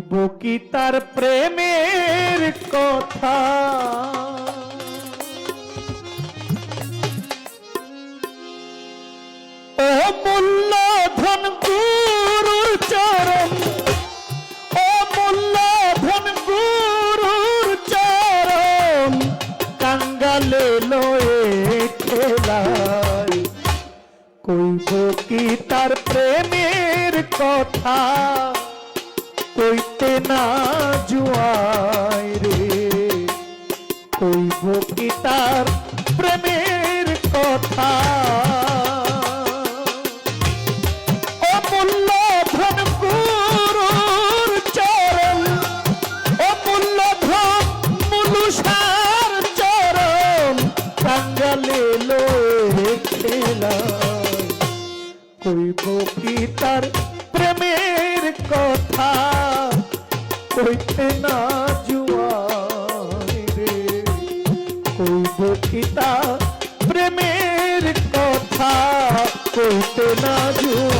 কি তার প্রেমের কথা? ও মূল্য ধন গুরুর চরণ, ও মূল্য ধন গুরুর চরণ, কাঙ্গালে লয়ে খেলায়। কইব কি তার প্রেমের কথা? কইতে না জুয়াই রে। কইব কি তার প্রেমের কথা? অমূল্য ধন গুরুর চরণ চরণ খেলায়। কইব কি তার প্রেমের কথা কইতে না জুয়াই রে। কইব তার প্রেমের কথা কইতে না জুয়াই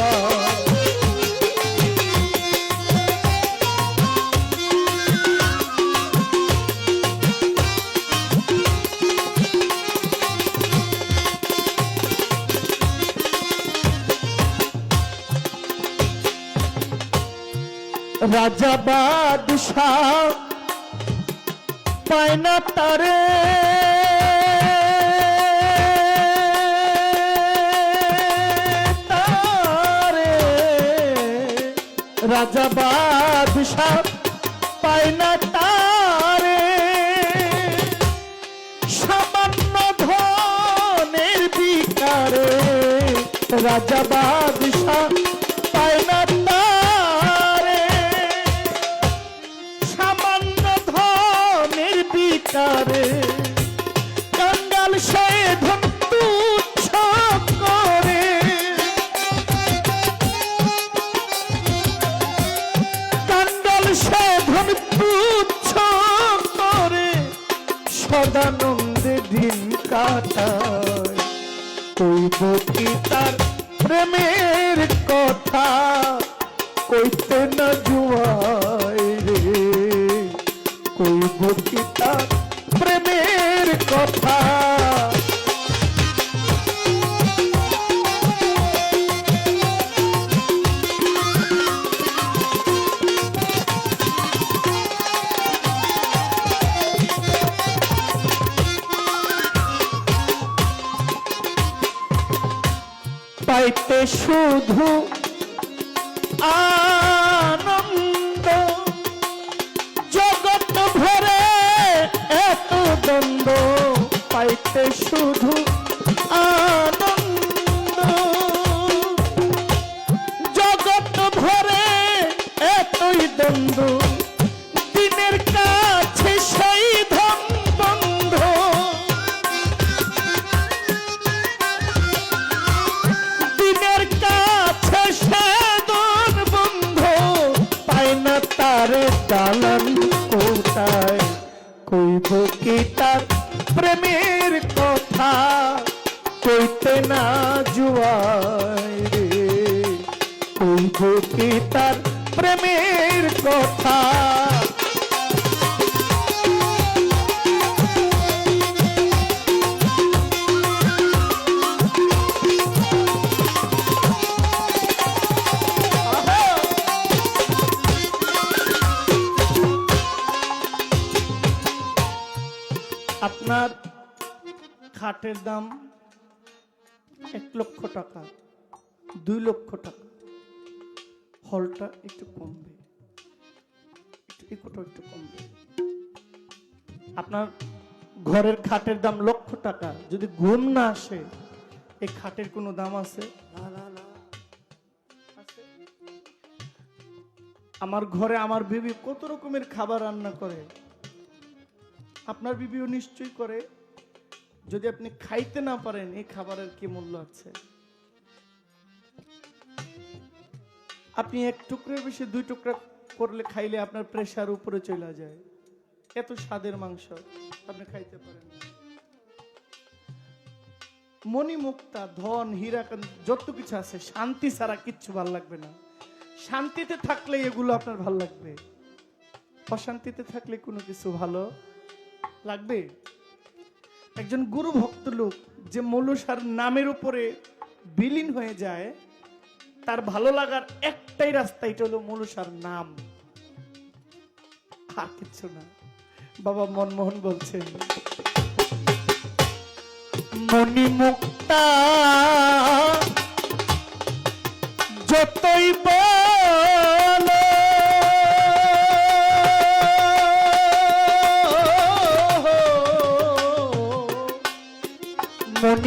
রাজা বাদশাহ পায় না তারে। তারে। রাজা বাদশাহ পায় না তারে। সামান্য ধনের বিকারে রাজা বাদশাহ কইব তার প্রেমের শুধু কি তার প্রেমের কথা? কইতে না জুয়াই রে। কইব কি তার প্রেমের কথা? খাটের দাম এক লক্ষ টাকা, দুই লক্ষ টাকা। হলটা একটু কমবে, একটু একটু কমবে। আপনার ঘরের খাটের দাম লক্ষ টাকা, যদি ঘুম না আসে, এই খাটের কোনো দাম আছে? আমার ঘরে আমার বিবি কত রকমের খাবার রান্না করে? আপনার বিবিও নিশ্চয়ই করে। যদি আপনি খাইতে না পারেন, এই খাবারের কি মূল্য আছে? আপনি এক টুকরের বেশি, দুই টুকরা করলে খাইলে আপনার প্রেশার উপরে চলে যায়। এত স্বাদের মাংস, আপনি খাইতে পারেন। মণিমুক্তা, ধন হীরা যত কিছু আছে, শান্তি ছাড়া কিচ্ছু ভালো লাগবে না। শান্তিতে থাকলে এগুলো আপনার ভালো লাগবে। অশান্তিতে থাকলে কোনো কিছু ভালো লাগবে? একজন গুরু ভক্ত লোক যে মৌলসার নামের উপরে বিলীন হয়ে যায়, তার ভালো লাগার একটাই রাস্তা, এটা হলো মৌলসার নাম। আর কিছু না। বাবা মনমোহন বলছেন মণিমুক্তা যতই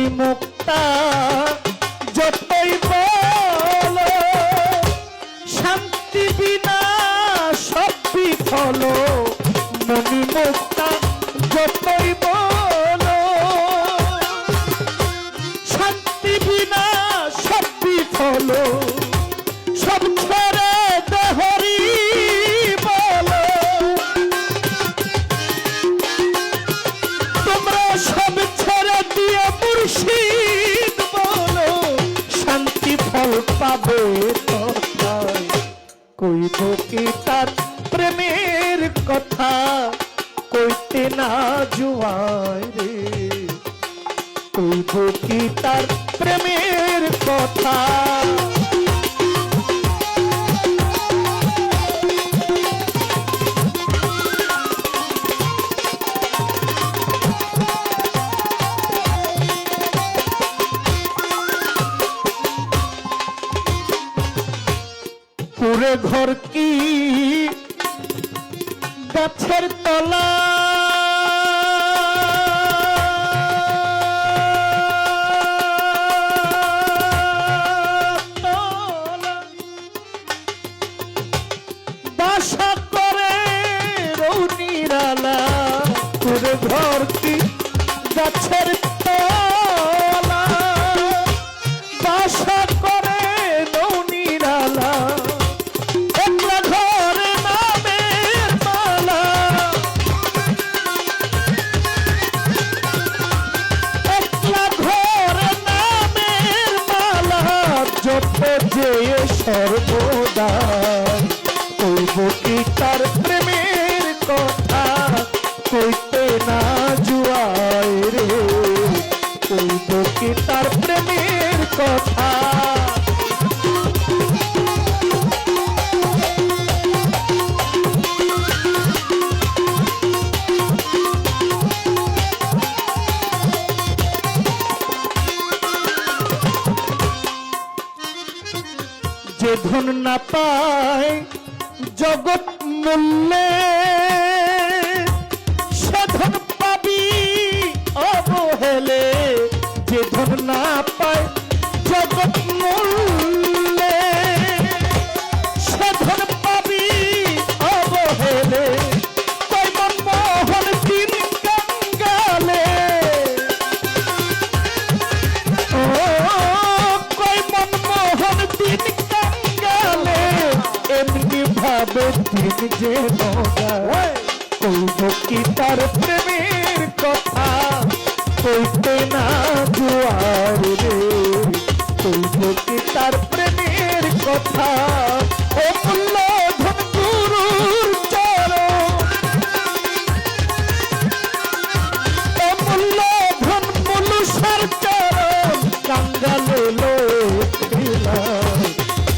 মণিমুক্তা তার প্রেমের কথা কইতে না জুয়ায় রে। কইব কি তার প্রেমের কথা? ঘর কি যে সর্বদা। কইব কি তার প্রেমের কথা? কইতে না জুয়ায় রে। কইব কি তার যে ধন না পায় জগৎ মূল্যে ভাবে যে কইব কি তার প্রেমের কথা? কইতে না জুয়ার রে। কইব কি তার প্রেমের কথা? ও মূল্য ধন গুরুর চরণ। অমূল্য ধন মনুষার চরণ। কাঙ্গালে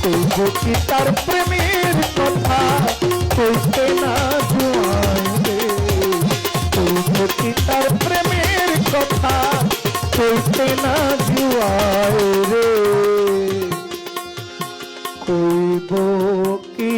কইব কি তার প্রেমের কি